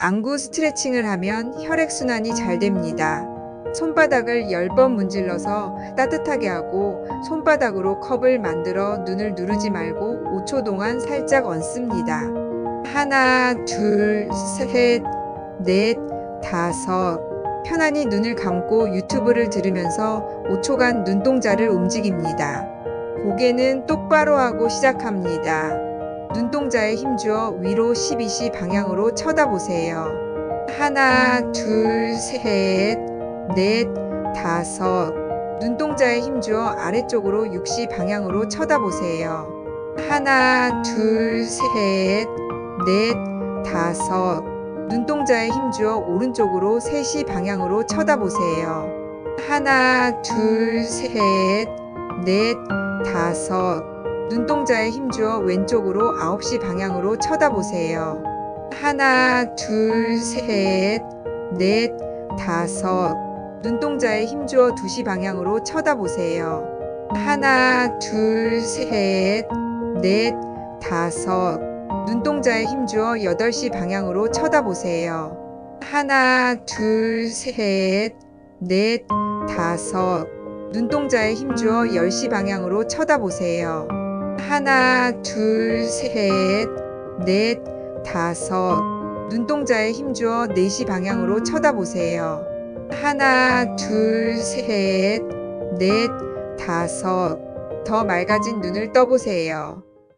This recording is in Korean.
안구 스트레칭을 하면 혈액순환이 잘 됩니다. 손바닥을 10번 문질러서 따뜻하게 하고 손바닥으로 컵을 만들어 눈을 누르지 말고 5초 동안 살짝 얹습니다. 하나, 둘, 셋, 넷, 다섯. 편안히 눈을 감고 유튜브를 들으면서 5초간 눈동자를 움직입니다. 고개는 똑바로 하고 시작합니다. 눈동자에 힘주어 위로 12시 방향으로 쳐다보세요. 하나, 둘, 셋, 넷, 다섯. 눈동자에 힘주어 아래쪽으로 6시 방향으로 쳐다보세요. 하나, 둘, 셋, 넷, 다섯. 눈동자에 힘주어 오른쪽으로 3시 방향으로 쳐다보세요. 하나, 둘, 셋, 넷, 다섯. 눈동자에 힘주어 왼쪽으로 9시 방향으로 쳐다보세요. 하나, 둘, 셋, 넷, 다섯. 눈동자에 힘주어 2시 방향으로 쳐다보세요. 하나, 둘, 셋, 넷, 다섯. 눈동자에 힘주어 8시 방향으로 쳐다보세요. 하나, 둘, 셋, 넷, 다섯. 눈동자에 힘주어 10시 방향으로 쳐다보세요. 하나, 둘, 셋, 넷, 다섯. 눈동자에 힘주어 4시 방향으로 쳐다보세요. 하나, 둘, 셋, 넷, 다섯. 더 맑아진 눈을 떠보세요.